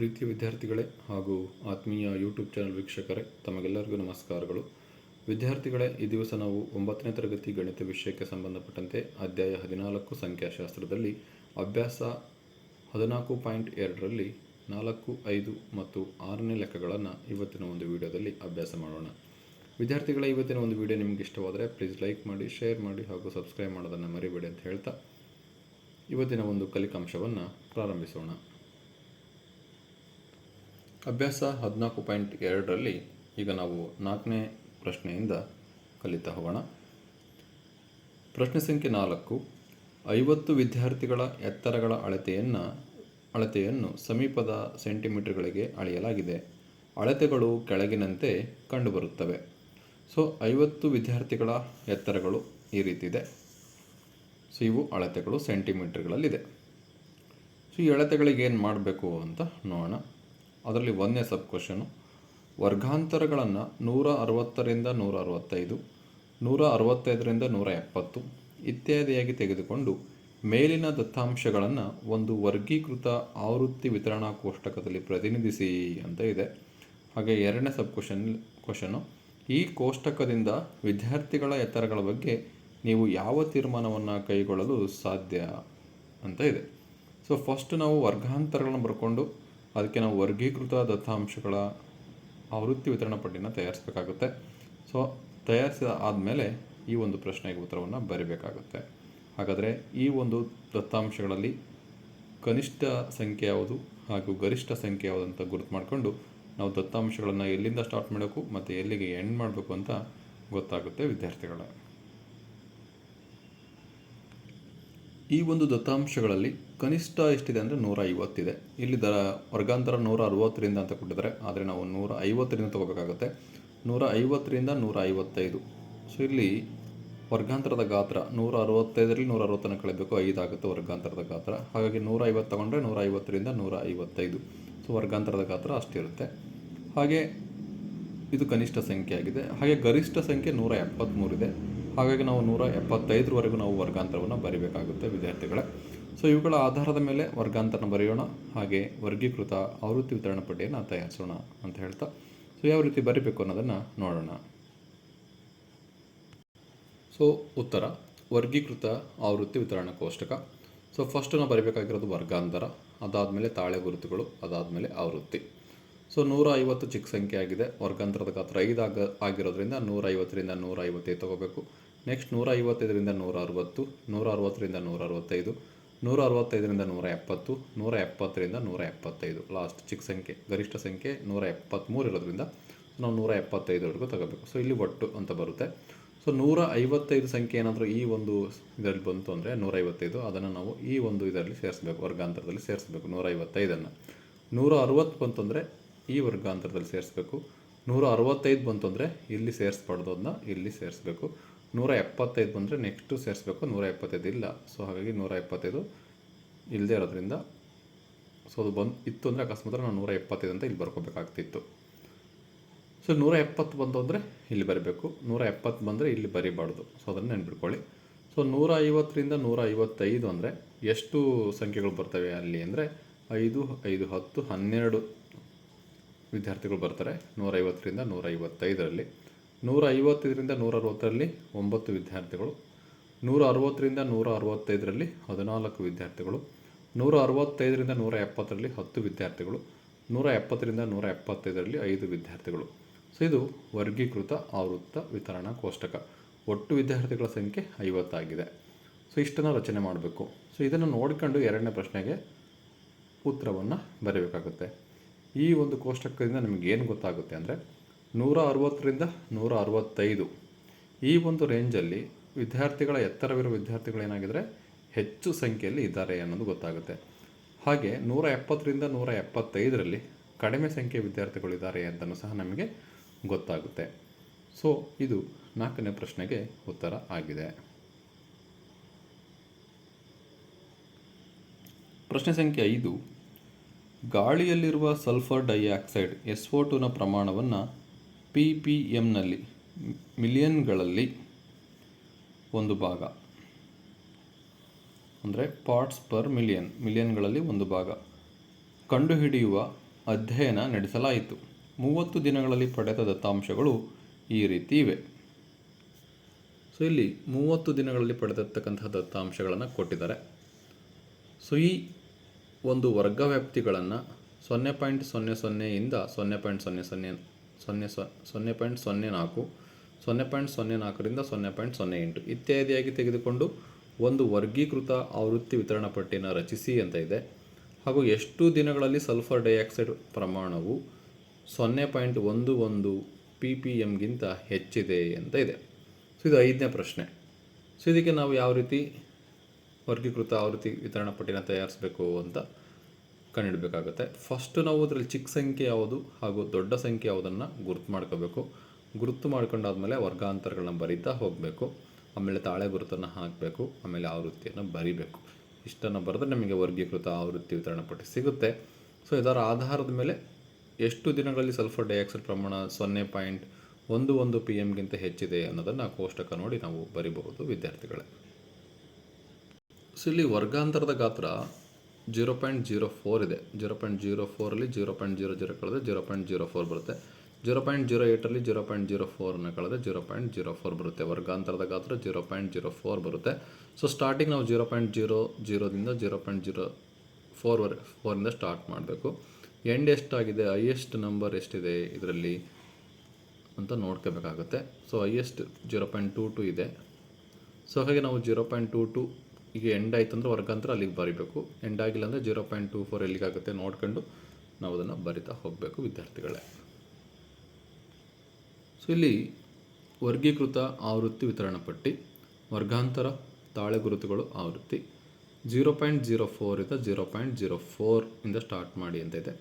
ಪ್ರೀತಿಯ ವಿದ್ಯಾರ್ಥಿಗಳೇ ಹಾಗೂ ಆತ್ಮೀಯ ಯೂಟ್ಯೂಬ್ ಚಾನಲ್ ವೀಕ್ಷಕರೇ, ತಮಗೆಲ್ಲರಿಗೂ ನಮಸ್ಕಾರಗಳು. ವಿದ್ಯಾರ್ಥಿಗಳೇ, ಈ ದಿವಸ ನಾವು ಒಂಬತ್ತನೇ ತರಗತಿ ಗಣಿತ ವಿಷಯಕ್ಕೆ ಸಂಬಂಧಪಟ್ಟಂತೆ ಅಧ್ಯಾಯ ಹದಿನಾಲ್ಕು ಸಂಖ್ಯಾಶಾಸ್ತ್ರದಲ್ಲಿ ಅಭ್ಯಾಸ ಹದಿನಾಲ್ಕು ಪಾಯಿಂಟ್ ಎರಡರಲ್ಲಿ ನಾಲ್ಕು, ಐದು ಮತ್ತು ಆರನೇ ಲೆಕ್ಕಗಳನ್ನು ಇವತ್ತಿನ ಒಂದು ವಿಡಿಯೋದಲ್ಲಿ ಅಭ್ಯಾಸ ಮಾಡೋಣ. ವಿದ್ಯಾರ್ಥಿಗಳ, ಇವತ್ತಿನ ಒಂದು ವಿಡಿಯೋ ನಿಮಗೆ ಇಷ್ಟವಾದರೆ ಪ್ಲೀಸ್ ಲೈಕ್ ಮಾಡಿ ಶೇರ್ ಮಾಡಿ ಹಾಗೂ ಸಬ್ಸ್ಕ್ರೈಬ್ ಮಾಡೋದನ್ನು ಮರಿಬೇಡಿ ಅಂತ ಹೇಳ್ತಾ ಇವತ್ತಿನ ಒಂದು ಕಲಿಕಾಂಶವನ್ನು ಪ್ರಾರಂಭಿಸೋಣ. ಅಭ್ಯಾಸ ಹದಿನಾಲ್ಕು ಪಾಯಿಂಟ್ ಎರಡರಲ್ಲಿ ಈಗ ನಾವು ನಾಲ್ಕನೇ ಪ್ರಶ್ನೆಯಿಂದ ಕಲಿತಾ ಹೋಗೋಣ. ಪ್ರಶ್ನೆ ಸಂಖ್ಯೆ ನಾಲ್ಕು, ಐವತ್ತು ವಿದ್ಯಾರ್ಥಿಗಳ ಎತ್ತರಗಳ ಅಳತೆಯನ್ನು ಅಳತೆಯನ್ನು ಸಮೀಪದ ಸೆಂಟಿಮೀಟರ್ಗಳಿಗೆ ಅಳೆಯಲಾಗಿದೆ. ಅಳತೆಗಳು ಕೆಳಗಿನಂತೆ ಕಂಡುಬರುತ್ತವೆ. ಸೊ, ಐವತ್ತು ವಿದ್ಯಾರ್ಥಿಗಳ ಎತ್ತರಗಳು ಈ ರೀತಿ ಇದೆ. ಸೊ, ಇವು ಅಳತೆಗಳು ಸೆಂಟಿಮೀಟರ್ಗಳಲ್ಲಿದೆ. ಸೊ, ಈ ಅಳತೆಗಳಿಗೆ ಏನು ಮಾಡಬೇಕು ಅಂತ ನೋಡೋಣ. ಅದರಲ್ಲಿ ಒಂದನೇ ಸಬ್ ಕ್ವಶನು, ವರ್ಗಾಂತರಗಳನ್ನು ನೂರ ಅರವತ್ತರಿಂದ ನೂರ ಅರವತ್ತೈದು, ನೂರ ಅರವತ್ತೈದರಿಂದ ನೂರ ಎಪ್ಪತ್ತು ಇತ್ಯಾದಿಯಾಗಿ ತೆಗೆದುಕೊಂಡು ಮೇಲಿನ ದತ್ತಾಂಶಗಳನ್ನು ಒಂದು ವರ್ಗೀಕೃತ ಆವೃತ್ತಿ ವಿತರಣಾ ಕೋಷ್ಟಕದಲ್ಲಿ ಪ್ರತಿನಿಧಿಸಿ ಅಂತ ಇದೆ. ಹಾಗೆ ಎರಡನೇ ಸಬ್ ಕ್ವಶನ್, ಕ್ವಶನು, ಈ ಕೋಷ್ಟಕದಿಂದ ವಿದ್ಯಾರ್ಥಿಗಳ ಎತ್ತರಗಳ ಬಗ್ಗೆ ನೀವು ಯಾವ ತೀರ್ಮಾನವನ್ನು ಕೈಗೊಳ್ಳಲು ಸಾಧ್ಯ ಅಂತ ಇದೆ. ಸೊ ಫಸ್ಟ್ ನಾವು ವರ್ಗಾಂತರಗಳನ್ನು ಬರ್ಕೊಂಡು ಅದಕ್ಕೆ ನಾವು ವರ್ಗೀಕೃತ ದತ್ತಾಂಶಗಳ ಆವೃತ್ತಿ ವಿತರಣಾ ಪಟ್ಟಿನ ತಯಾರಿಸಬೇಕಾಗುತ್ತೆ. ಸೊ ತಯಾರಿಸಿದ ಆದಮೇಲೆ ಈ ಒಂದು ಪ್ರಶ್ನೆಗೆ ಉತ್ತರವನ್ನು ಬರೀಬೇಕಾಗುತ್ತೆ. ಹಾಗಾದರೆ ಈ ಒಂದು ದತ್ತಾಂಶಗಳಲ್ಲಿ ಕನಿಷ್ಠ ಸಂಖ್ಯೆ ಯಾವುದು ಹಾಗೂ ಗರಿಷ್ಠ ಸಂಖ್ಯೆ ಯಾವುದು ಅಂತ ಗುರುತು ಮಾಡಿಕೊಂಡು ನಾವು ದತ್ತಾಂಶಗಳನ್ನು ಎಲ್ಲಿಂದ ಸ್ಟಾರ್ಟ್ ಮಾಡಬೇಕು ಮತ್ತು ಎಲ್ಲಿಗೆ ಎಂಡ್ ಮಾಡಬೇಕು ಅಂತ ಗೊತ್ತಾಗುತ್ತೆ ವಿದ್ಯಾರ್ಥಿಗಳ. ಈ ಒಂದು ದತ್ತಾಂಶಗಳಲ್ಲಿ ಕನಿಷ್ಠ ಎಷ್ಟಿದೆ ಅಂದರೆ ನೂರ ಐವತ್ತಿದೆ ಇಲ್ಲಿ ದರ, ವರ್ಗಾಂತರ ನೂರ ಅರವತ್ತರಿಂದ ಅಂತ ಕೊಟ್ಟಿದ್ದಾರೆ. ಆದರೆ ನಾವು ನೂರ ಐವತ್ತರಿಂದ ತಗೋಬೇಕಾಗುತ್ತೆ. ನೂರ ಐವತ್ತರಿಂದ ನೂರ ಐವತ್ತೈದು ಸೊ ಇಲ್ಲಿ ವರ್ಗಾಂತರದ ಗಾತ್ರ ನೂರ ಅರವತ್ತೈದರಲ್ಲಿ ನೂರ ಅರವತ್ತನ್ನು ಕಳೆಯಬೇಕು ಐದಾಗುತ್ತೆ ವರ್ಗಾಂತರದ ಗಾತ್ರ. ಹಾಗಾಗಿ ನೂರ ಐವತ್ತು ತಗೊಂಡ್ರೆ ನೂರ ಐವತ್ತರಿಂದ ನೂರ ಐವತ್ತೈದು ಸೊ ವರ್ಗಾಂತರದ ಗಾತ್ರ ಅಷ್ಟಿರುತ್ತೆ ಹಾಗೆ ಇದು ಕನಿಷ್ಠ ಸಂಖ್ಯೆ ಆಗಿದೆ ಹಾಗೆ ಗರಿಷ್ಠ ಸಂಖ್ಯೆ ನೂರ ಎಪ್ಪತ್ತ್ಮೂರಿದೆ ಹಾಗಾಗಿ ನಾವು ನೂರ ಎಪ್ಪತ್ತೈದರವರೆಗೂ ನಾವು ವರ್ಗಾಂತರವನ್ನು ಬರೀಬೇಕಾಗುತ್ತೆ ವಿದ್ಯಾರ್ಥಿಗಳೇ. ಸೊ ಇವುಗಳ ಆಧಾರದ ಮೇಲೆ ವರ್ಗಾಂತರನ ಬರೆಯೋಣ. ಹಾಗೆ ವರ್ಗೀಕೃತ ಆವೃತ್ತಿ ವಿತರಣಾ ಪಟ್ಟಿಯನ್ನು ತಯಾರಿಸೋಣ ಅಂತ ಹೇಳ್ತಾ. ಸೊ ಯಾವ ರೀತಿ ಬರಿಬೇಕು ಅನ್ನೋದನ್ನು ನೋಡೋಣ. ಸೊ ಉತ್ತರ. ವರ್ಗೀಕೃತ ಆವೃತ್ತಿ ವಿತರಣಾ ಕೋಷ್ಟಕ. ಸೊ ಫಸ್ಟ್ ನಾವು ಬರೀಬೇಕಾಗಿರೋದು ವರ್ಗಾಂತರ. ಅದಾದಮೇಲೆ ತಾಳೆ ಗುರುತುಗಳು. ಅದಾದಮೇಲೆ ಆವೃತ್ತಿ. ಸೊ ನೂರ ಐವತ್ತು ಚಿಕ್ಕ ಸಂಖ್ಯೆ ಆಗಿದೆ. ವರ್ಗಾಂತರದ ಗಾತ್ರ ಐದು ಆಗ, ಆಗಿರೋದ್ರಿಂದ ನೂರ ಐವತ್ತರಿಂದ ನೂರ ಐವತ್ತೈದು ತೊಗೋಬೇಕು. ನೆಕ್ಸ್ಟ್ ನೂರ ಐವತ್ತೈದರಿಂದ ನೂರ ಅರವತ್ತು ನೂರ ಅರವತ್ತರಿಂದ ನೂರ ಅರವತ್ತೈದು ನೂರ ಅರವತ್ತೈದರಿಂದ ನೂರ ಎಪ್ಪತ್ತು ನೂರ ಎಪ್ಪತ್ತರಿಂದ ನೂರ ಎಪ್ಪತ್ತೈದು ಲಾಸ್ಟ್ ಚಿಕ್ಕ ಸಂಖ್ಯೆ, ಗರಿಷ್ಠ ಸಂಖ್ಯೆ ನೂರ ಎಪ್ಪತ್ತ್ಮೂರು ಇರೋದ್ರಿಂದ ನಾವು ನೂರ ಎಪ್ಪತ್ತೈದರವರೆಗೂ ತಗೋಬೇಕು. ಸೊ ಇಲ್ಲಿ ಒಟ್ಟು ಅಂತ ಬರುತ್ತೆ. ಸೊ ನೂರ ಐವತ್ತೈದು ಸಂಖ್ಯೆ ಏನಾದರೂ ಈ ಒಂದು ಇದರಲ್ಲಿ ಬಂತು ಅಂದರೆ ನೂರ ಐವತ್ತೈದು ಅದನ್ನು ನಾವು ಈ ಒಂದು ಇದರಲ್ಲಿ ಸೇರಿಸಬೇಕು, ವರ್ಗಾಂತರದಲ್ಲಿ ಸೇರಿಸಬೇಕು ನೂರ ಐವತ್ತೈದನ್ನು ನೂರ ಅರವತ್ತು ಬಂತಂದರೆ ಈ ವರ್ಗಾಂತರದಲ್ಲಿ ಸೇರಿಸಬೇಕು. ನೂರ ಅರವತ್ತೈದು ಬಂತು ಅಂದರೆ ಇಲ್ಲಿ ಸೇರಿಸ್ಬಾರ್ದು ಅದನ್ನ ಇಲ್ಲಿ ಸೇರಿಸಬೇಕು. ನೂರ ಎಪ್ಪತ್ತೈದು ಬಂದರೆ ನೆಕ್ಸ್ಟು ಸೇರಿಸಬೇಕು. ನೂರ ಎಪ್ಪತ್ತೈದು ಇಲ್ಲ. ಸೊ ಹಾಗಾಗಿ ನೂರ ಎಪ್ಪತ್ತೈದು ಇಲ್ಲದೆ ಇರೋದ್ರಿಂದ ಸೊ ಅದು ಬಂದು, ಇತ್ತು ಅಂದರೆ ಅಕಸ್ಮಾತ್ ನಾವು ನೂರ ಎಪ್ಪತ್ತೈದು ಅಂತ ಇಲ್ಲಿ ಬರ್ಕೋಬೇಕಾಗ್ತಿತ್ತು. ಸೊ ನೂರ ಎಪ್ಪತ್ತು ಬಂತು ಅಂದರೆ ಇಲ್ಲಿ ಬರಬೇಕು. ನೂರ ಎಪ್ಪತ್ತು ಬಂದರೆ ಇಲ್ಲಿ ಬರೀಬಾರ್ದು. ಸೊ ಅದನ್ನು ನೆನ್ಪಿಟ್ಕೊಳ್ಳಿ. ಸೊ ನೂರ ಐವತ್ತರಿಂದ ನೂರ ಐವತ್ತೈದು ಅಂದರೆ ಎಷ್ಟು ಸಂಖ್ಯೆಗಳು ಬರ್ತವೆ ಅಲ್ಲಿ ಅಂದರೆ ಐದು ಐದು, ಹತ್ತು, ಹನ್ನೆರಡು ವಿದ್ಯಾರ್ಥಿಗಳು ಬರ್ತಾರೆ. ನೂರ ಐವತ್ತರಿಂದ ನೂರ ಐವತ್ತೈದರಿಂದ ನೂರ ಅರವತ್ತರಲ್ಲಿ ಒಂಬತ್ತು ವಿದ್ಯಾರ್ಥಿಗಳು. ನೂರ ಅರವತ್ತರಿಂದ ನೂರ ಅರವತ್ತೈದರಲ್ಲಿ ಹದಿನಾಲ್ಕು ವಿದ್ಯಾರ್ಥಿಗಳು. ನೂರ ಅರವತ್ತೈದರಿಂದ ನೂರ ಎಪ್ಪತ್ತರಲ್ಲಿ ಹತ್ತು ವಿದ್ಯಾರ್ಥಿಗಳು. ನೂರ ಎಪ್ಪತ್ತರಿಂದ ನೂರ ಎಪ್ಪತ್ತೈದರಲ್ಲಿ ಐದು ವಿದ್ಯಾರ್ಥಿಗಳು. ಸೊ, ಇದು ವರ್ಗೀಕೃತ ಆವೃತ್ತ ವಿತರಣಾ ಕೋಷ್ಟಕ. ಒಟ್ಟು ವಿದ್ಯಾರ್ಥಿಗಳ ಸಂಖ್ಯೆ ಐವತ್ತಾಗಿದೆ. ಸೊ, ಇಷ್ಟನ್ನು ರಚನೆ ಮಾಡಬೇಕು. ಸೊ, ಇದನ್ನು ನೋಡಿಕೊಂಡು ಎರಡನೇ ಪ್ರಶ್ನೆಗೆ ಉತ್ತರವನ್ನು ಬರೀಬೇಕಾಗುತ್ತೆ. ಈ ಒಂದು ಕೋಷ್ಟಕದಿಂದ ನಿಮಗೆ ಏನು ಗೊತ್ತಾಗುತ್ತೆ ಅಂದರೆ ನೂರ ಅರವತ್ತರಿಂದ ನೂರ ಅರವತ್ತೈದು ಈ ಒಂದು ರೇಂಜಲ್ಲಿ ವಿದ್ಯಾರ್ಥಿಗಳ ಎತ್ತರವಿರುವ ವಿದ್ಯಾರ್ಥಿಗಳು ಏನಾಗಿದ್ದಾರೆ ಹೆಚ್ಚು ಸಂಖ್ಯೆಯಲ್ಲಿ ಇದ್ದಾರೆ ಅನ್ನೋದು ಗೊತ್ತಾಗುತ್ತೆ. ಹಾಗೆ ನೂರ ಎಪ್ಪತ್ತರಿಂದ ನೂರ ಎಪ್ಪತ್ತೈದರಲ್ಲಿ ಕಡಿಮೆ ಸಂಖ್ಯೆಯ ವಿದ್ಯಾರ್ಥಿಗಳಿದ್ದಾರೆ ಅಂತಲೂ ಸಹ ನಮಗೆ ಗೊತ್ತಾಗುತ್ತೆ. ಸೊ ಇದು ನಾಲ್ಕನೇ ಪ್ರಶ್ನೆಗೆ ಉತ್ತರ ಆಗಿದೆ. ಪ್ರಶ್ನೆ ಸಂಖ್ಯೆ ಐದು. ಗಾಳಿಯಲ್ಲಿರುವ ಸಲ್ಫರ್ ಡೈಆಕ್ಸೈಡ್ ಎಸ್ ಒ ಟುನ ಪ್ರಮಾಣವನ್ನು ಪಿ ಪಿ ಎಮ್ನಲ್ಲಿ ಮಿಲಿಯನ್ಗಳಲ್ಲಿ ಒಂದು ಭಾಗ. ಅಂದರೆ ಪಾರ್ಟ್ಸ್ ಪರ್ ಮಿಲಿಯನ್ ಮಿಲಿಯನ್ಗಳಲ್ಲಿ ಒಂದು ಭಾಗ. ಕಂಡುಹಿಡಿಯುವ ಅಧ್ಯಯನ ನಡೆಸಲಾಯಿತು. ಮೂವತ್ತು ದಿನಗಳಲ್ಲಿ ಪಡೆದ ದತ್ತಾಂಶಗಳು ಈ ರೀತಿ ಇವೆ. ಸೊ ಇಲ್ಲಿ ಮೂವತ್ತು ದಿನಗಳಲ್ಲಿ ಪಡೆದಿರ್ತಕ್ಕಂತಹ ದತ್ತಾಂಶಗಳನ್ನು ಕೊಟ್ಟಿದ್ದಾರೆ. ಸೊ ಈ ಒಂದು ವರ್ಗ ವ್ಯಾಪ್ತಿಗಳನ್ನು ಸೊನ್ನೆ ಪಾಯಿಂಟ್ ಸೊನ್ನೆ ಸೊನ್ನೆಯಿಂದ ಸೊನ್ನೆ ಪಾಯಿಂಟ್ ಸೊನ್ನೆ ಸೊನ್ನೆ ಸೊನ್ನೆ ಸೊನ್ನೆ ಪಾಯಿಂಟ್ ಸೊನ್ನೆ ನಾಲ್ಕು, ಸೊನ್ನೆ ಪಾಯಿಂಟ್ ಸೊನ್ನೆ ನಾಲ್ಕರಿಂದ ಸೊನ್ನೆ ಪಾಯಿಂಟ್ ಸೊನ್ನೆ ಎಂಟು ಇತ್ಯಾದಿಯಾಗಿ ತೆಗೆದುಕೊಂಡು ಒಂದು ವರ್ಗೀಕೃತ ಆವೃತ್ತಿ ವಿತರಣಾ ಪಟ್ಟಿಯನ್ನು ರಚಿಸಿ ಅಂತ ಇದೆ. ಹಾಗೂ ಎಷ್ಟು ದಿನಗಳಲ್ಲಿ ಸಲ್ಫರ್ ಡೈಆಕ್ಸೈಡ್ ಪ್ರಮಾಣವು ಸೊನ್ನೆ ಪಾಯಿಂಟ್ ಒಂದು ಒಂದು ಪಿ ಪಿ ಎಮ್ಗಿಂತ ಹೆಚ್ಚಿದೆ ಅಂತ ಇದೆ. ಸೊ, ಇದು ಐದನೇ ಪ್ರಶ್ನೆ. ಸೊ, ಇದಕ್ಕೆ ನಾವು ಯಾವ ರೀತಿ ವರ್ಗೀಕೃತ ಆವೃತ್ತಿ ವಿತರಣಾ ಪಟ್ಟಿನ ತಯಾರಿಸಬೇಕು ಅಂತ ಕಂಡುಹಿಡಬೇಕಾಗುತ್ತೆ. ಫಸ್ಟು ನಾವು ಅದರಲ್ಲಿ ಚಿಕ್ಕ ಸಂಖ್ಯೆ ಯಾವುದು ಹಾಗೂ ದೊಡ್ಡ ಸಂಖ್ಯೆ ಯಾವುದನ್ನು ಗುರುತು ಮಾಡ್ಕೋಬೇಕು. ಗುರುತು ಮಾಡ್ಕೊಂಡಾದ್ಮೇಲೆ ವರ್ಗಾಂತರಗಳನ್ನ ಬರೀತಾ ಹೋಗಬೇಕು. ಆಮೇಲೆ ತಾಳೆ ಗುರುತನ್ನು ಹಾಕಬೇಕು. ಆಮೇಲೆ ಆವೃತ್ತಿಯನ್ನು ಬರಿಬೇಕು. ಇಷ್ಟನ್ನು ಬರೆದ್ರೆ ನಮಗೆ ವರ್ಗೀಕೃತ ಆವೃತ್ತಿ ವಿತರಣಾ ಪಟ್ಟಿ ಸಿಗುತ್ತೆ. ಸೊ ಇದರ ಆಧಾರದ ಮೇಲೆ ಎಷ್ಟು ದಿನಗಳಲ್ಲಿ ಸಲ್ಫರ್ ಡೈಆಕ್ಸೈಡ್ ಪ್ರಮಾಣ ಸೊನ್ನೆ ಪಾಯಿಂಟ್ ಒಂದು ಒಂದು ಪಿ ಎಮ್ಗಿಂತ ಹೆಚ್ಚಿದೆ ಅನ್ನೋದನ್ನು ಕೋಷ್ಟಕ ನೋಡಿ ನಾವು ಬರಿಬಹುದು, ವಿದ್ಯಾರ್ಥಿಗಳೇ. ಸೊ ಇಲ್ಲಿ ವರ್ಗಾಂತರದ ಗಾತ್ರ ಜೀರೋ ಪಾಯಿಂಟ್ ಜೀರೋ ಫೋರ್ ಇದೆ ಜೀರೋ ಪಾಯಿಂಟ್ ಜೀರೋ ಫೋರಲ್ಲಿ ಜೀರೋ ಪಾಯಿಂಟ್ ಜೀರೋ ಜೀರೋ ಕಳೆದ್ರೆ ಜೀರೋ ಪಾಯಿಂಟ್ ಜೀರೋ ಫೋರ್ ಬರುತ್ತೆ ಜೀರೋ ಪಾಯಿಂಟ್ ಜೀರೋ ಏಯ್ಟಲ್ಲಿ ಜೀರೋ ಪಾಯಿಂಟ್ ಜೀರೋ ಫೋರ್ನ ಕಳೆದ್ರೆ ಜೀರೋ ಪಾಯಿಂಟ್ ಜೀರೋ ಫೋರ್ ಬರುತ್ತೆ ವರ್ಗಾಂತರದ ಗಾತ್ರ ಜೀರೋ ಪಾಯಿಂಟ್ ಜೀರೋ ಫೋರ್ ಬರುತ್ತೆ ಸೊ ಸ್ಟಾರ್ಟಿಂಗ್ ನಾವು ಜೀರೋ ಪಾಯಿಂಟ್ ಜೀರೋ ಜೀರೋದಿಂದ ಜೀರೋ ಪಾಯಿಂಟ್ ಜೀರೋ ಫೋರ್ವರೆ ಫೋರಿಂದ ಸ್ಟಾರ್ಟ್ ಮಾಡಬೇಕು ಎಂಡ್ ಎಷ್ಟಾಗಿದೆ ಹೈಯೆಸ್ಟ್ ನಂಬರ್ ಎಷ್ಟಿದೆ ಇದರಲ್ಲಿ ಅಂತ ನೋಡ್ಕೋಬೇಕಾಗುತ್ತೆ so highest zero point two two ಇದೆ ಸೊ ಹಾಗೆ ನಾವು ಜೀರೋ ಪಾಯಿಂಟ್ ಟೂ ಟು ಈಗ ಎಂಡ್ ಆಯ್ತು ಅಂದರೆ ವರ್ಗಾಂತರ ಅಲ್ಲಿಗೆ ಬರಿಬೇಕು. ಎಂಡ್ ಆಗಿಲ್ಲ ಅಂದರೆ ಜೀರೋ ಪಾಯಿಂಟ್ ಟೂ ಫೋರ್ ಎಲ್ಲಿಗಾಗುತ್ತೆ ನೋಡ್ಕೊಂಡು ನಾವು ಅದನ್ನು ಬರಿತಾ ಹೋಗಬೇಕು ವಿದ್ಯಾರ್ಥಿಗಳೇ. ಸೊ ಇಲ್ಲಿ ವರ್ಗೀಕೃತ ಆವೃತ್ತಿ ವಿತರಣಾ ಪಟ್ಟಿ, ವರ್ಗಾಂತರ ತಾಳೆ ಗುರುತುಗಳು ಆವೃತ್ತಿ ಜೀರೋ ಪಾಯಿಂಟ್ ಜೀರೋ ಫೋರಿಂದ ಜೀರೋ ಪಾಯಿಂಟ್ ಜೀರೋ ಫೋರ್ ಇಂದ ಸ್ಟಾರ್ಟ್ ಮಾಡಿ ಅಂತ ಇದೆ.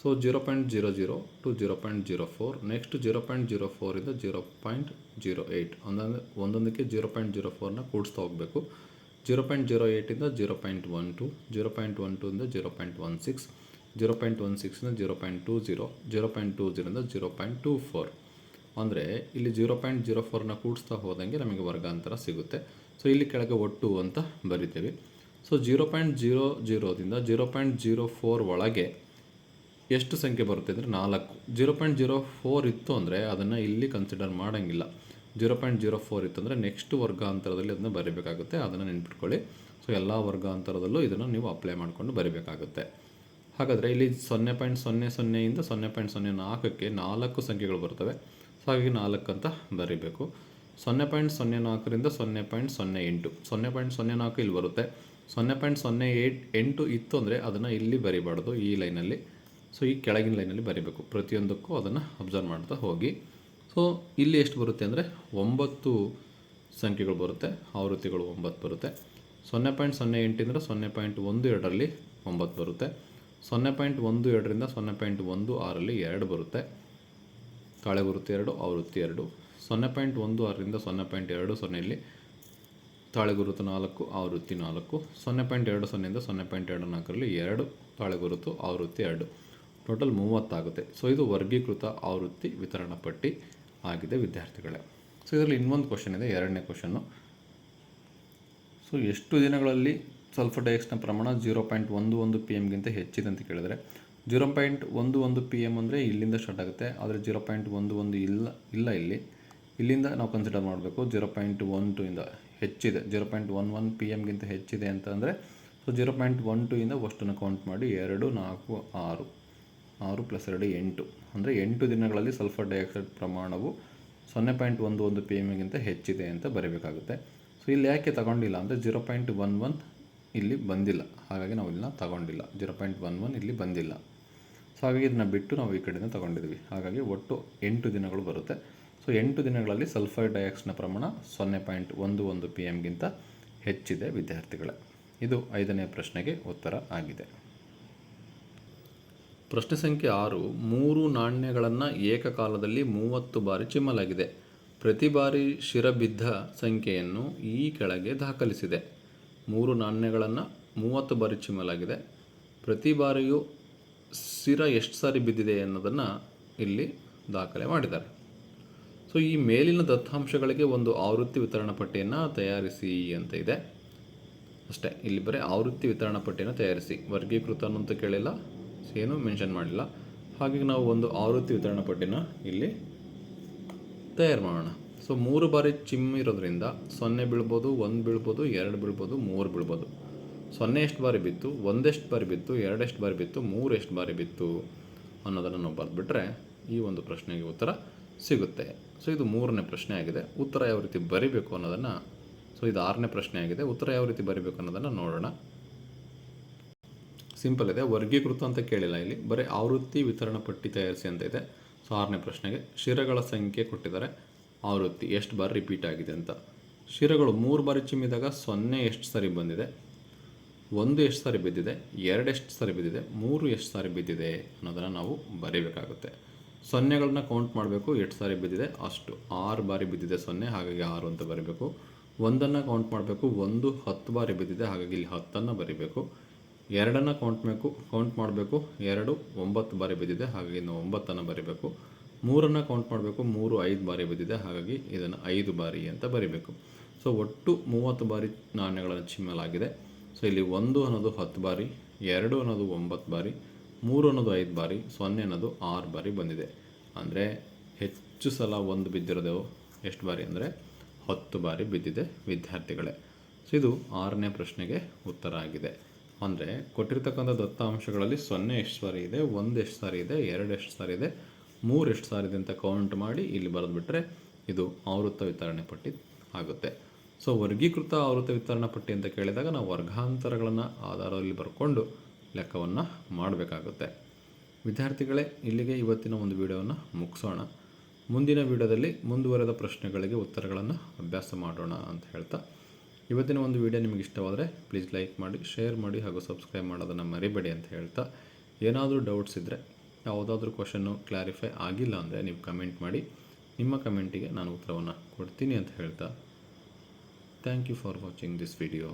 So zero point zero zero two zero point zero four next zero point zero ಫೋರಿಂದ zero point zero eight ಒಂದೊಂದು, ಒಂದೊಂದಕ್ಕೆ ಜೀರೋ ಪಾಯಿಂಟ್ ಜೀರೋ ಫೋರ್ನ ಕೂಡಿಸ್ತಾ ಹೋಗಬೇಕು. Zero point zero ಏಯ್ಟಿಂದ zero point one two zero point one ಟೂಯಿಂದ zero point one six zero point one ಸಿಕ್ಸಿಂದ zero point two zero zero point two ಜೀರೋಯಿಂದ zero point two four ಅಂದರೆ ಇಲ್ಲಿ zero point zero ಫೋರ್ನ ಕೂಡಿಸ್ತಾ ಹೋದಂಗೆ ನಮಗೆ ವರ್ಗಾಂತರ ಸಿಗುತ್ತೆ so ಇಲ್ಲಿ ಕೆಳಗೆ ಒಟ್ಟು ಅಂತ ಬರಿತೀವಿ ಸೊ ಜೀರೋ ಪಾಯಿಂಟ್ ಜೀರೋ ಜೀರೋದಿಂದ ಜೀರೋ ಪಾಯಿಂಟ್ ಜೀರೋ ಫೋರ್ ಒಳಗೆ ಎಷ್ಟು ಸಂಖ್ಯೆ ಬರುತ್ತೆ ಅಂದರೆ ನಾಲ್ಕು ಜೀರೋ ಪಾಯಿಂಟ್ ಜೀರೋ ಫೋರ್ ಇತ್ತು ಅಂದರೆ ಅದನ್ನು ಇಲ್ಲಿ ಕನ್ಸಿಡರ್ ಮಾಡೋಂಗಿಲ್ಲ ಜೀರೋ ಪಾಯಿಂಟ್ ಜೀರೋ ಫೋರ್ ಇತ್ತು ಅಂದರೆ ನೆಕ್ಸ್ಟ್ ವರ್ಗಾಂತರದಲ್ಲಿ ಅದನ್ನು ಬರೀಬೇಕಾಗುತ್ತೆ, ಅದನ್ನು ನೆನ್ಪಿಟ್ಕೊಳ್ಳಿ. ಸೊ ಎಲ್ಲ ವರ್ಗಾಂತರದಲ್ಲೂ ಇದನ್ನು ನೀವು ಅಪ್ಲೈ ಮಾಡಿಕೊಂಡು ಬರೀಬೇಕಾಗುತ್ತೆ. ಹಾಗಾದರೆ ಇಲ್ಲಿ ಸೊನ್ನೆ ಪಾಯಿಂಟ್ ಸೊನ್ನೆ ಸೊನ್ನೆಯಿಂದ ಸೊನ್ನೆ ಪಾಯಿಂಟ್ ಸೊನ್ನೆ ನಾಲ್ಕಕ್ಕೆ ನಾಲ್ಕು ಸಂಖ್ಯೆಗಳು ಬರ್ತವೆ. ಸೊ ಹಾಗಾಗಿ ನಾಲ್ಕು ಅಂತ ಬರೀಬೇಕು. ಸೊನ್ನೆ ಪಾಯಿಂಟ್ ಸೊನ್ನೆ ನಾಲ್ಕರಿಂದ ಸೊನ್ನೆ ಪಾಯಿಂಟ್ ಸೊನ್ನೆ ಎಂಟು. ಸೊನ್ನೆ ಪಾಯಿಂಟ್ ಸೊನ್ನೆ ನಾಲ್ಕು ಇಲ್ಲಿ ಬರುತ್ತೆ. ಸೊನ್ನೆ ಪಾಯಿಂಟ್ ಸೊನ್ನೆ ಏಟ್ ಎಂಟು ಇತ್ತು ಅಂದರೆ ಅದನ್ನು ಇಲ್ಲಿ ಬರಿಬಾರ್ದು, ಈ ಲೈನಲ್ಲಿ ಸೊ ಈ ಕೆಳಗಿನ ಲೈನಲ್ಲಿ ಬರಿಬೇಕು. ಪ್ರತಿಯೊಂದಕ್ಕೂ ಅದನ್ನು ಅಬ್ಸರ್ವ್ ಮಾಡ್ತಾ ಹೋಗಿ. ಸೊ ಇಲ್ಲಿ ಎಷ್ಟು ಬರುತ್ತೆ ಅಂದರೆ ಒಂಬತ್ತು ಸಂಖ್ಯೆಗಳು ಬರುತ್ತೆ. ಆವೃತ್ತಿಗಳು ಒಂಬತ್ತು ಬರುತ್ತೆ. ಸೊನ್ನೆ ಪಾಯಿಂಟ್ ಸೊನ್ನೆ ಎಂಟಿಂದ ಸೊನ್ನೆ ಪಾಯಿಂಟ್ ಒಂದು ಎರಡರಲ್ಲಿ ಒಂಬತ್ತು ಬರುತ್ತೆ. ಸೊನ್ನೆ ಪಾಯಿಂಟ್ ಒಂದು ಎರಡರಿಂದ ಸೊನ್ನೆ ಪಾಯಿಂಟ್ ಒಂದು ಆರಲ್ಲಿ ಎರಡು ಬರುತ್ತೆ. ತಾಳೆ ಗುರುತು ಎರಡು, ಆವೃತ್ತಿ ಎರಡು. ಸೊನ್ನೆ ಪಾಯಿಂಟ್ ಒಂದು ಆರರಿಂದ ಸೊನ್ನೆ ಪಾಯಿಂಟ್ ಎರಡು ಸೊನ್ನೆಯಲ್ಲಿ ತಾಳೆ ಗುರುತು ನಾಲ್ಕು, ಆವೃತ್ತಿ ನಾಲ್ಕು. ಸೊನ್ನೆ ಪಾಯಿಂಟ್ ಎರಡು ಸೊನ್ನೆಯಿಂದ ಸೊನ್ನೆ ಪಾಯಿಂಟ್ ಎರಡು ನಾಲ್ಕರಲ್ಲಿ ಎರಡು, ತಾಳೆ ಗುರುತು, ಆವೃತ್ತಿ ಎರಡು. ಟೋಟಲ್ ಮೂವತ್ತಾಗುತ್ತೆ. ಸೊ ಇದು ವರ್ಗೀಕೃತ ಆವೃತ್ತಿ ವಿತರಣಾ ಪಟ್ಟಿ. ಆಗಿದೆ ವಿದ್ಯಾರ್ಥಿಗಳೇ. ಸೊ ಇದರಲ್ಲಿ ಇನ್ನೊಂದು ಕ್ವಶನ್ ಇದೆ, ಎರಡನೇ ಕ್ವಶನ್ನು ಸೊ ಎಷ್ಟು ದಿನಗಳಲ್ಲಿ ಸಲ್ಫರ್ ಡೈಆಕ್ಸೈಡ್ನ ಪ್ರಮಾಣ ಜೀರೋ ಪಾಯಿಂಟ್ ಒಂದು ಒಂದು ಪಿ ಎಮ್ಗಿಂತ ಹೆಚ್ಚಿದೆ ಅಂತ ಕೇಳಿದರೆ, ಜೀರೋ ಪಾಯಿಂಟ್ ಒಂದು ಒಂದು ಪಿ ಎಂ ಅಂದರೆ ಇಲ್ಲಿಂದ ಸ್ಟಾರ್ಟ್ ಆಗುತ್ತೆ, ಆದರೆ ಜೀರೋ ಪಾಯಿಂಟ್ ಒಂದು ಒಂದು ಇಲ್ಲ ಇಲ್ಲ ಇಲ್ಲಿ. ಇಲ್ಲಿಂದ ನಾವು ಕನ್ಸಿಡರ್ ಮಾಡಬೇಕು, ಜೀರೋ ಪಾಯಿಂಟ್ ಒನ್ ಟು ಇಂದ ಹೆಚ್ಚಿದೆ, zero point one one P ಎಮ್ಗಿಂತ ಹೆಚ್ಚಿದೆ ಅಂತ ಅಂದರೆ so zero point one two ಇಂದ ಅಷ್ಟನ್ನು ಕೌಂಟ್ ಮಾಡಿ ಎರಡು ನಾಲ್ಕು ಆರು ಆರು ಪ್ಲಸ್ ಎರಡು ಎಂಟು. ಅಂದರೆ ಎಂಟು ದಿನಗಳಲ್ಲಿ ಸಲ್ಫರ್ ಡೈಆಕ್ಸೈಡ್ ಪ್ರಮಾಣವು ಸೊನ್ನೆ ಪಾಯಿಂಟ್ ಒಂದು ಒಂದು ಪಿ ಎಮ್ಗಿಂತ ಹೆಚ್ಚಿದೆ ಅಂತ ಬರೀಬೇಕಾಗುತ್ತೆ. ಸೊ ಇಲ್ಲಿ ಯಾಕೆ ತಗೊಂಡಿಲ್ಲ ಅಂದರೆ ಜೀರೋ ಪಾಯಿಂಟ್ ಒನ್ ಒನ್ ಇಲ್ಲಿ ಬಂದಿಲ್ಲ. ಹಾಗಾಗಿ ನಾವು ಇಲ್ಲಿನ ತಗೊಂಡಿಲ್ಲ. ಜೀರೋ ಪಾಯಿಂಟ್ ಒನ್ ಒನ್ ಇಲ್ಲಿ ಬಂದಿಲ್ಲ. ಸೊ ಹಾಗಾಗಿ ಇದನ್ನ ಬಿಟ್ಟು ನಾವು ಈ ಕಡೆಯಿಂದ ತಗೊಂಡಿದ್ವಿ ಹಾಗಾಗಿ ಒಟ್ಟು ಎಂಟು ದಿನಗಳು ಬರುತ್ತೆ. ಸೊ ಎಂಟು ದಿನಗಳಲ್ಲಿ ಸಲ್ಫರ್ ಡೈಆಕ್ಸೈಡ್ನ ಪ್ರಮಾಣ ಸೊನ್ನೆ ಪಾಯಿಂಟ್ ಒಂದು ಒಂದು ಪಿ ಎಮ್ಗಿಂತ ಹೆಚ್ಚಿದೆ, ವಿದ್ಯಾರ್ಥಿಗಳೇ. ಇದು ಐದನೇ ಪ್ರಶ್ನೆಗೆ ಉತ್ತರ ಆಗಿದೆ. ಪ್ರಶ್ನೆ ಸಂಖ್ಯೆ ಆರು, ಮೂರು ನಾಣ್ಯಗಳನ್ನು ಏಕಕಾಲದಲ್ಲಿ ಮೂವತ್ತು ಬಾರಿ ಚಿಮ್ಮಲಾಗಿದೆ. ಪ್ರತಿ ಬಾರಿ ಶಿರಬಿದ್ದ ಸಂಖ್ಯೆಯನ್ನು ಈ ಕೆಳಗೆ ದಾಖಲಿಸಿದೆ. ಮೂರು ನಾಣ್ಯಗಳನ್ನು ಮೂವತ್ತು ಬಾರಿ ಚಿಮ್ಮಲಾಗಿದೆ. ಪ್ರತಿ ಬಾರಿಯೂ ಶಿರ ಎಷ್ಟು ಸಾರಿ ಬಿದ್ದಿದೆ ಅನ್ನೋದನ್ನು ಇಲ್ಲಿ ದಾಖಲೆ ಮಾಡಿದ್ದಾರೆ. ಸೊ, ಈ ಮೇಲಿನ ದತ್ತಾಂಶಗಳಿಗೆ ಒಂದು ಆವೃತ್ತಿ ವಿತರಣಾ ಪಟ್ಟಿಯನ್ನು ತಯಾರಿಸಿ ಅಂತ ಇದೆ. ಅಷ್ಟೇ, ಇಲ್ಲಿ ಬರೀ ಆವೃತ್ತಿ ವಿತರಣಾ ಪಟ್ಟಿಯನ್ನು ತಯಾರಿಸಿ. ವರ್ಗೀಕೃತ ಅಂತ ಕೇಳಿಲ್ಲ. ಏನು ಮೆನ್ಷನ್ ಮಾಡಿಲ್ಲ. ಹಾಗಾಗಿ ನಾವು ಒಂದು ಆವೃತ್ತಿ ವಿತರಣಾ ಪಟ್ಟಿನ ಇಲ್ಲಿ ತಯಾರು ಮಾಡೋಣ. ಸೊ, ಮೂರು ಬಾರಿ ಚಿಮ್ ಇರೋದ್ರಿಂದ ಸೊನ್ನೆ ಬೀಳ್ಬೋದು, ಒಂದು ಬೀಳ್ಬೋದು, ಎರಡು ಬೀಳ್ಬೋದು, ಮೂರು ಬೀಳ್ಬೋದು. ಸೊನ್ನೆ ಎಷ್ಟು ಬಾರಿ ಬಿತ್ತು, ಒಂದೆಷ್ಟು ಬಾರಿ ಬಿತ್ತು, ಎರಡೆಷ್ಟು ಬಾರಿ ಬಿತ್ತು ಮೂರು ಎಷ್ಟು ಬಾರಿ ಬಿತ್ತು ಅನ್ನೋದನ್ನು ನಾವು ಬರೆದ್ಬಿಟ್ರೆ ಈ ಒಂದು ಪ್ರಶ್ನೆಗೆ ಉತ್ತರ ಸಿಗುತ್ತೆ. ಸೊ, ಇದು ಮೂರನೇ ಪ್ರಶ್ನೆ ಆಗಿದೆ. ಉತ್ತರ ಯಾವ ರೀತಿ ಬರಿಬೇಕು ಅನ್ನೋದನ್ನು, ಸೊ, ಇದು ಆರನೇ ಪ್ರಶ್ನೆ ಆಗಿದೆ. ಉತ್ತರ ಯಾವ ರೀತಿ ಬರಿಬೇಕು ಅನ್ನೋದನ್ನು ನೋಡೋಣ. ಸಿಂಪಲ್ ಇದೆ. ವರ್ಗೀಕೃತ ಅಂತ ಕೇಳಿಲ್ಲ ಇಲ್ಲಿ. ಬರೀ ಆವೃತ್ತಿ ವಿತರಣಾ ಪಟ್ಟಿ ತಯಾರಿಸಿ ಅಂತ ಇದೆ. ಸೊ ಆರನೇ ಪ್ರಶ್ನೆಗೆ ಶಿರಗಳ ಸಂಖ್ಯೆ ಕೊಟ್ಟಿದ್ದಾರೆ. ಆವೃತ್ತಿ ಎಷ್ಟು ಬಾರಿ ರಿಪೀಟ್ ಆಗಿದೆ ಅಂತ. ಶಿರಗಳು ಮೂರು ಬಾರಿ ಚಿಮ್ಮಿದಾಗ ಸೊನ್ನೆ ಎಷ್ಟು ಸಾರಿ ಬಂದಿದೆ? ಒಂದು ಎಷ್ಟು ಸಾರಿ ಬಿದ್ದಿದೆ? ಎರಡು ಎಷ್ಟು ಸಾರಿ ಬಿದ್ದಿದೆ? ಮೂರು ಎಷ್ಟು ಸಾರಿ ಬಿದ್ದಿದೆ ಅನ್ನೋದನ್ನು ನಾವು ಬರೀಬೇಕಾಗುತ್ತೆ. ಸೊನ್ನೆಗಳನ್ನ ಕೌಂಟ್ ಮಾಡಬೇಕು. ಎಷ್ಟು ಸಾರಿ ಬಿದ್ದಿದೆ? ಅಷ್ಟು. ಆರು ಬಾರಿ ಬಿದ್ದಿದೆ ಸೊನ್ನೆ, ಹಾಗಾಗಿ ಆರು ಅಂತ ಬರೀಬೇಕು. ಒಂದನ್ನು ಕೌಂಟ್ ಮಾಡಬೇಕು. ಒಂದು ಹತ್ತು ಬಾರಿ ಬಿದ್ದಿದೆ, ಹಾಗಾಗಿ ಇಲ್ಲಿ ಹತ್ತನ್ನು ಬರೀಬೇಕು. ಎರಡನ್ನು ಕೌಂಟ್ ಬೇಕು ಕೌಂಟ್ ಮಾಡಬೇಕು, ಎರಡು, ಒಂಬತ್ತು ಬಾರಿ ಬಿದ್ದಿದೆ, ಹಾಗಾಗಿ ಇನ್ನು ಒಂಬತ್ತನ್ನು ಬರೀಬೇಕು. ಮೂರನ್ನು ಕೌಂಟ್ ಮಾಡಬೇಕು, ಮೂರು, ಐದು ಬಾರಿ ಬಿದ್ದಿದೆ, ಹಾಗಾಗಿ ಇದನ್ನು ಐದು ಬಾರಿ ಅಂತ ಬರೀಬೇಕು. ಸೊ ಒಟ್ಟು ಮೂವತ್ತು ಬಾರಿ ನಾಣ್ಯಗಳನ್ನು ಚಿಮ್ಮಲಾಗಿದೆ ಸೊ ಇಲ್ಲಿ ಒಂದು ಅನ್ನೋದು ಹತ್ತು ಬಾರಿ, ಎರಡು ಅನ್ನೋದು ಒಂಬತ್ತು ಬಾರಿ, ಮೂರು ಅನ್ನೋದು ಐದು ಬಾರಿ, ಸೊನ್ನೆ ಅನ್ನೋದು ಆರು ಬಾರಿ ಬಂದಿದೆ. ಅಂದರೆ ಹೆಚ್ಚು ಸಲ ಒಂದು ಬಿದ್ದಿರೋದು ಎಷ್ಟು ಬಾರಿ ಅಂದರೆ ಹತ್ತು ಬಾರಿ ಬಿದ್ದಿದೆ ವಿದ್ಯಾರ್ಥಿಗಳೇ. ಸೊ ಇದು ಆರನೇ ಪ್ರಶ್ನೆಗೆ ಉತ್ತರ ಆಗಿದೆ. ಅಂದರೆ ಕೊಟ್ಟಿರ್ತಕ್ಕಂಥ ದತ್ತಾಂಶಗಳಲ್ಲಿ ಸೊನ್ನೆ ಎಷ್ಟು ಸಾರಿ ಇದೆ, ಒಂದು ಎಷ್ಟು ಸಾರಿ ಇದೆ, ಎರಡು ಎಷ್ಟು ಸಾರಿ ಇದೆ, ಮೂರು ಎಷ್ಟು ಸಾರಿ ಇದೆ ಅಂತ ಕೌಂಟ್ ಮಾಡಿ ಇಲ್ಲಿ ಬರೆದುಬಿಟ್ರೆ ಇದು ಆವೃತ್ತ ವಿತರಣೆ ಪಟ್ಟಿ ಆಗುತ್ತೆ. ಸೊ ವರ್ಗೀಕೃತ ಆವೃತ್ತ ವಿತರಣಾ ಪಟ್ಟಿ ಅಂತ ಕೇಳಿದಾಗ ನಾವು ವರ್ಗಾಂತರಗಳನ್ನು ಆಧಾರದಲ್ಲಿ ಬರ್ಕೊಂಡು ಲೆಕ್ಕವನ್ನು ಮಾಡಬೇಕಾಗುತ್ತೆ. ವಿದ್ಯಾರ್ಥಿಗಳೇ, ಇಲ್ಲಿಗೆ ಇವತ್ತಿನ ಒಂದು ವಿಡಿಯೋವನ್ನು ಮುಗಿಸೋಣ. ಮುಂದಿನ ವಿಡಿಯೋದಲ್ಲಿ ಮುಂದುವರೆದ ಪ್ರಶ್ನೆಗಳಿಗೆ ಉತ್ತರಗಳನ್ನು ಅಭ್ಯಾಸ ಮಾಡೋಣ ಅಂತ ಹೇಳ್ತಾ ಇವತ್ತಿನ ಒಂದು ವಿಡಿಯೋ ನಿಮಗೆ ಇಷ್ಟವಾದರೆ ಪ್ಲೀಸ್ ಲೈಕ್ ಮಾಡಿ ಶೇರ್ ಮಾಡಿ ಹಾಗೂ ಸಬ್ಸ್ಕ್ರೈಬ್ ಮಾಡೋದನ್ನು ಮರಿಬೇಡಿ ಅಂತ ಹೇಳ್ತಾ ಏನಾದರೂ ಡೌಟ್ಸ್ ಇದ್ದರೆ ಯಾವುದಾದ್ರೂ ಕ್ವಶನ್ನು ಕ್ಲಾರಿಫೈ ಆಗಿಲ್ಲ ಅಂದರೆ ನೀವು ಕಮೆಂಟ್ ಮಾಡಿ. ನಿಮ್ಮ ಕಮೆಂಟಿಗೆ ನಾನು ಉತ್ತರವನ್ನು ಕೊಡ್ತೀನಿ ಅಂತ ಹೇಳ್ತಾ thank you for watching this video